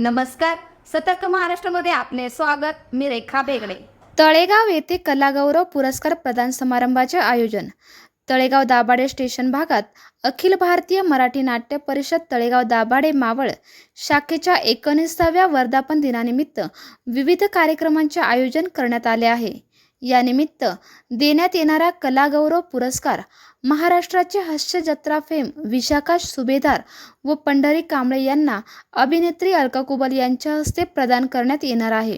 नमस्कार. सतर्क महाराष्ट्रामध्ये आपले स्वागत. मी रेखा बेगडे. तळेगाव येथे कलागौरव पुरस्कार प्रदान समारंभाचे आयोजन. तळेगाव दाभाडे स्टेशन भागात अखिल भारतीय मराठी नाट्य परिषद तळेगाव दाभाडे मावळ शाखेच्या एकोणीसाव्या वर्धापन दिनानिमित्त विविध कार्यक्रमांचे आयोजन करण्यात आले आहे. यानिमित्त देण्यात येणारा कलागौरव पुरस्कार महाराष्ट्राचे हास्य जत्रा फेम विशाखा सुभेदार व पंढरी कांबळे यांना अभिनेत्री अलका कुबल यांच्या हस्ते प्रदान करण्यात येणार आहे.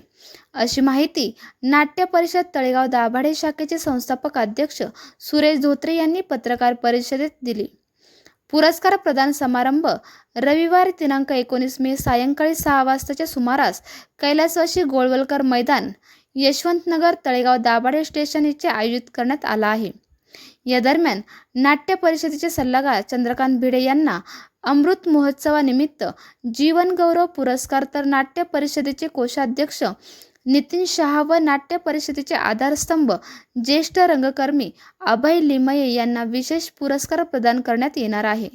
अशी माहिती नाट्य परिषद तळेगाव दाभाडे शाखेचे संस्थापक अध्यक्ष सुरेश धोत्रे यांनी पत्रकार परिषदेत दिली. पुरस्कार प्रदान समारंभ रविवार दिनांक एकोणीस मे सायंकाळी सहा वाजताच्या सुमारास कैलासवासी गोळवलकर मैदान यशवंतनगर तळेगाव दाभाडे स्टेशन येथे आयोजित करण्यात आला आहे. या दरम्यान नाट्य परिषदेचे सल्लागार चंद्रकांत भिडे यांना अमृत महोत्सवानिमित्त जीवनगौरव पुरस्कार तर नाट्य परिषदेचे कोषाध्यक्ष नितीन शहा व नाट्य परिषदेचे आधारस्तंभ ज्येष्ठ रंगकर्मी अभय लिमये यांना विशेष पुरस्कार प्रदान करण्यात येणार आहे.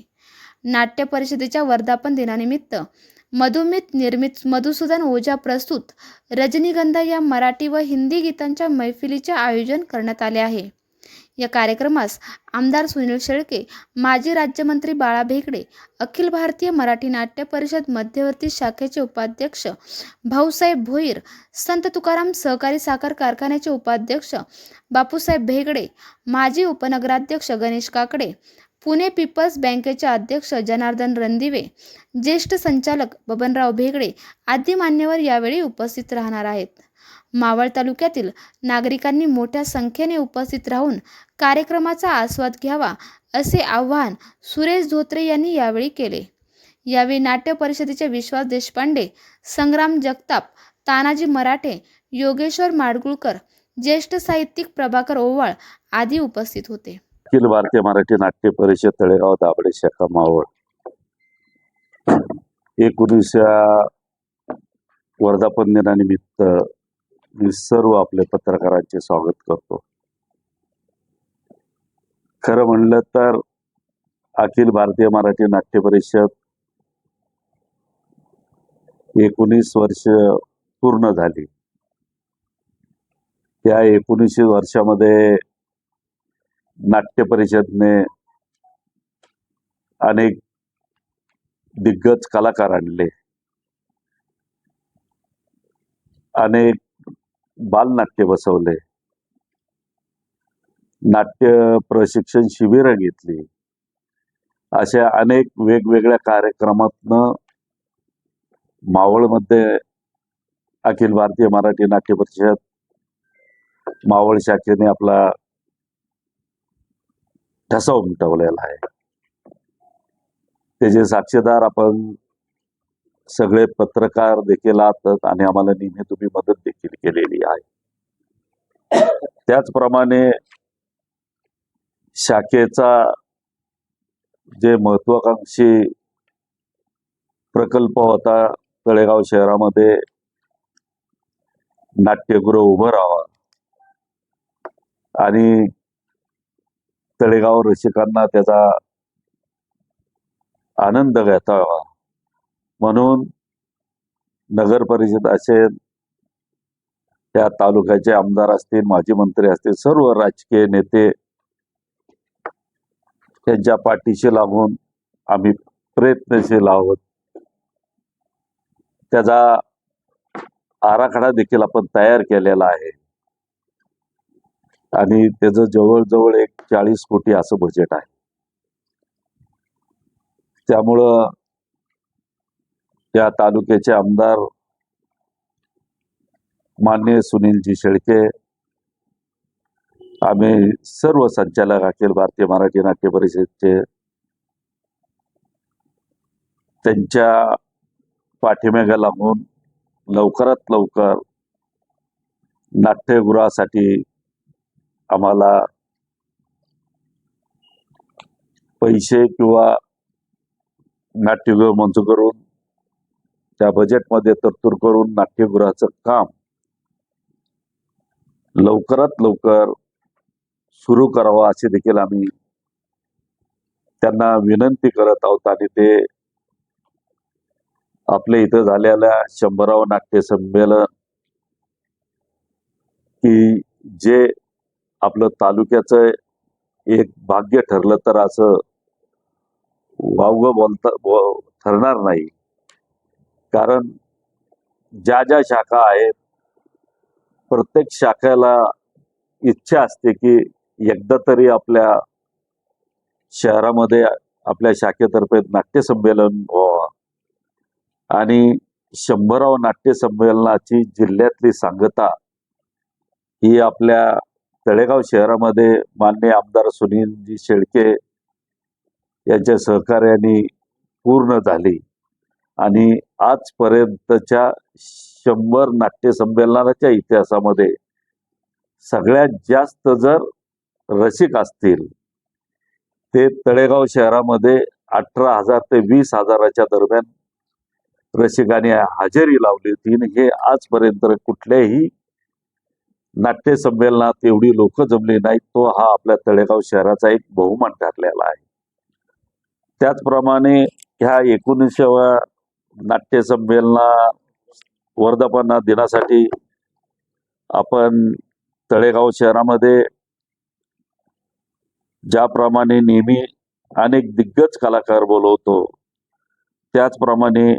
नाट्य परिषदेच्या वर्धापन दिनानिमित्त मधुमित निर्मित मधुसूदन ओझा प्रस्तुत रजनीगंधा या मराठी व हिंदी गीतांच्या मैफिलीचे आयोजन करण्यात आले आहे. या कार्यक्रमास आमदार सुनील शेळके माजी राज्यमंत्री बाळा भेगडे अखिल भारतीय मराठी नाट्य परिषद मध्यवर्ती शाखेचे उपाध्यक्ष भाऊसाहेब भोईर संत तुकाराम सहकारी साखर कारखान्याचे उपाध्यक्ष बापूसाहेब भेगडे माजी उपनगराध्यक्ष गणेश काकडे पुणे पीपल्स बँकेचे अध्यक्ष जनार्दन रणदिवे ज्येष्ठ संचालक बबनराव भेगडे आदी मान्यवर यावेळी उपस्थित राहणार आहेत. मावळ तालुक्यातील नागरिकांनी मोठ्या संख्येने उपस्थित राहून कार्यक्रमाचा आस्वाद घ्यावा असे आवाहन सुरेश धोत्रे यांनी यावेळी केले. यावेळी नाट्य परिषदेचे विश्वास देशपांडे संग्राम जगताप तानाजी मराठे योगेश्वर माडगुळकर ज्येष्ठ साहित्यिक प्रभाकर ओवाळ आदी उपस्थित होते. अखिल भारतीय मराठी नाट्य परिषद तळेगाव दाभडे शाखा मावळ. एकोणीसच्या वर्धापन दिनानिमित्त मी सर्व आपले पत्रकारांचे स्वागत करतो. खरं म्हणलं तर अखिल भारतीय मराठी नाट्य परिषद एकोणीस वर्ष पूर्ण झाली. त्या एकोणीस वर्षामध्ये नाट्य परिषदने अनेक दिग्गज कलाकार आणले. अनेक बालनाट्य बसवले. नाट्य प्रशिक्षण शिबिरं घेतली. अशा अनेक वेगवेगळ्या कार्यक्रमातनं मावळमध्ये अखिल भारतीय मराठी नाट्य परिषद मावळ शाखेने आपला ठसा उमटवलेला आहे. त्याचे साक्षीदार आपण सगळे पत्रकार देखील आहात आणि आम्हाला नेहमी तुम्ही मदत देखील केलेली आहे. त्याचप्रमाणे शाखेचा जे महत्वाकांक्षी प्रकल्प होता तळेगाव शहरामध्ये नाट्यगृह उभं राहावं आणि तळेगाव रसिकांना त्याचा आनंद घेता यावा म्हणून नगर परिषद असेल त्या तालुक्याचे आमदार असतील माजी मंत्री असतील सर्व राजकीय नेते त्यांच्या पाठीशी लागून आम्ही प्रयत्नशील आहोत. त्याचा आराखडा देखील आपण तयार केलेला आहे. आणि त्याचं जवळजवळ एक चाळीस कोटी असं बजेट आहे. त्यामुळं या तालुक्याचे आमदार मान्य सुनीलजी शेळके आम्ही सर्व संचालक अखिल भारतीय मराठी नाट्य परिषदेचे त्यांच्या पाठीमागे लागून लवकरात लवकर नाट्यगृहासाठी आम्हाला पैसे किंवा नाट्यगृह मंजूर करून त्या बजेटमध्ये तरतूद करून नाट्यगृहाचं काम लवकरात लवकर सुरू करावं असे देखील आम्ही त्यांना विनंती करत आहोत आणि ते आपल्या इथं झालेल्या शंभराव नाट्य संमेलन की जे आपलं तालुक्याचं एक भाग्य ठरलं तर असं वावगं बोलता ठरणार नाही. कारण ज्या ज्या शाखा आहेत प्रत्येक शाखेला इच्छा असते की एकदा तरी आपल्या शहरामध्ये आपल्या शाखेतर्फे नाट्य संमेलन आणि शंभराव नाट्य संमेलनाची जिल्ह्यातली सांगता ही आपल्या तळेगाव शहरामध्ये मान्य आमदार सुनीलजी शेळके यांच्या सहकार्याने पूर्ण झाली. आणि आजपर्यंतच्या शंभर नाट्य संमेलनाच्या इतिहासामध्ये सगळ्यात जास्त जर रसिक असतील ते तळेगाव शहरामध्ये अठरा हजार ते वीस हजाराच्या दरम्यान रसिकाने हजेरी लावली होती. आणि हे आजपर्यंत कुठल्याही नाट्य संमेलनात एवढी लोक जमली नाहीत तो हा आपल्या तळेगाव शहराचा एक बहुमान ठरलेला आहे. त्याचप्रमाणे ह्या एकोणीसाव्या नाट्य संमेलना दिनासाठी आपण तळेगाव शहरामध्ये ज्याप्रमाणे नेहमी अनेक दिग्गज कलाकार बोलवतो त्याचप्रमाणे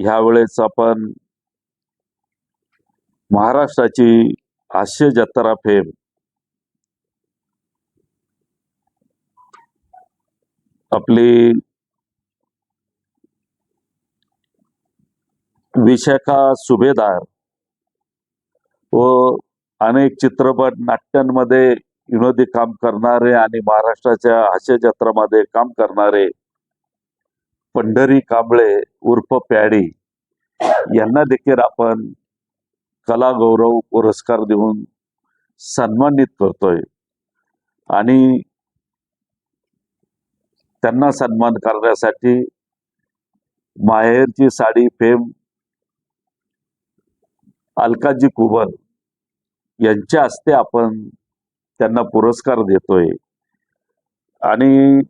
ह्यावेळेस आपण महाराष्ट्राची हास्य जत्रा फेम आपली विशाखा सुभेदार व अनेक चित्रपट नाट्यांमध्ये विनोदी काम करणारे आणि महाराष्ट्राच्या हास्य जत्रामध्ये काम करणारे पंढरी कांबळे उर्फ प्याडी यांना देखील आपण कला गौरव पुरस्कार देऊन सन्मानित करतोय. आणि त्यांना सन्मान करण्यासाठी माहेरची साडी फेम अलकाजी कुबल यांच्या हस्ते आपण त्यांना पुरस्कार देतोय. आणि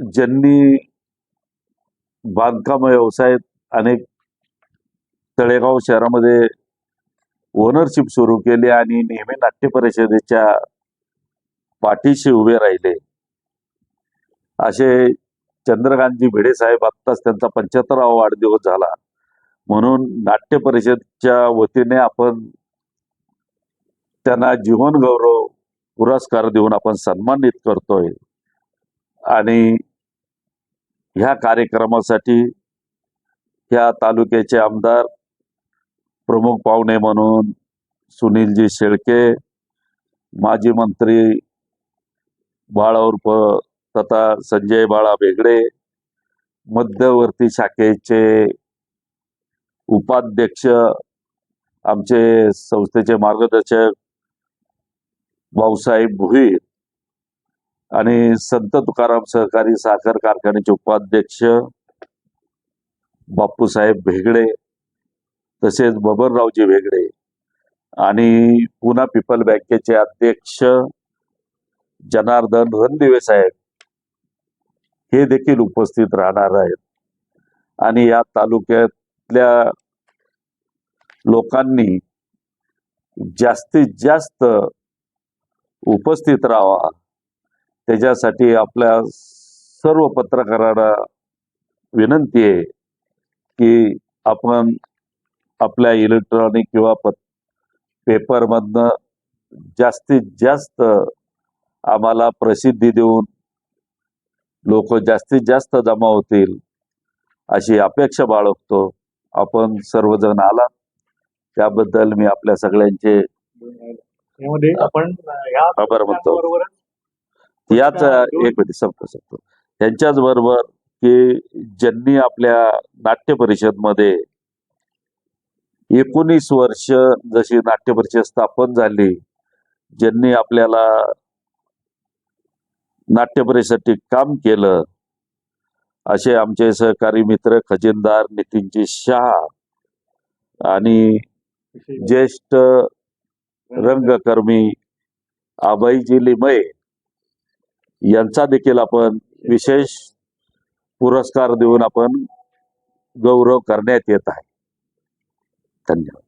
ज्यांनी बांधकाम व्यवसायात अनेक तळेगाव शहरामध्ये ओनरशिप सुरू केली आणि नेहमी नाट्य परिषदेच्या पाठीशी उभे राहिले. असे चंद्रकांतजी भिडे साहेब आत्ताच त्यांचा पंच्याहत्तरावा वाढदिवस झाला. म्हणून नाट्य परिषदच्या वतीने आपण त्यांना जीवन गौरव पुरस्कार देऊन आपण सन्मानित करतोय. आणि ह्या कार्यक्रमासाठी ह्या तालुक्याचे आमदार प्रमुख पाहुणे म्हणून सुनीलजी शेळके माजी मंत्री बाळ उर्फ तथा संजय बाळा बेगडे मध्यवर्ती शाखेचे उपाध्यक्ष आमचे संस्थेचे मार्गदर्शक भाऊसाहेब भुईर आणि संत तुकाराम सहकारी साखर कारखान्याचे उपाध्यक्ष बापूसाहेब भेगडे तसेच बबनरावजी भेगडे आणि पुन्हा पीपल बँकेचे अध्यक्ष जनार्दन रणदिवे साहेब. हे देखील उपस्थित राहणार आहेत. आणि या तालुक्यातल्या लोकांनी जास्तीत जास्त उपस्थित राहावा. त्याच्यासाठी आपल्या सर्व पत्रकारांना विनंती आहे की आपण आपल्या इलेक्ट्रॉनिक किंवा पत पेपरमधनं जास्तीत जास्त आम्हाला प्रसिद्धी देऊन लोक जास्तीत जास्त जमा होतील अशी अपेक्षा बाळगतो. आपण सर्वजण आला त्याबद्दल मी आपल्या सगळ्यांचे आपण आभार. बरोबरच याच एक मिनिट संपतो संपतो. यांच्याच बरोबर की ज्यांनी आपल्या नाट्य परिषदमध्ये एकोणीस वर्ष जशी नाट्य परिषद स्थापन झाली ज्यांनी आपल्याला नाट्य काम केलं. असे आमचे सहकारी मित्र खजिनदार नितीनजी शहा आणि ज्येष्ठ रंगकर्मी आबाईजी लिमये यांचा देखील आपण विशेष पुरस्कार देऊन आपण गौरव करण्यात येत आहे. धन्यवाद.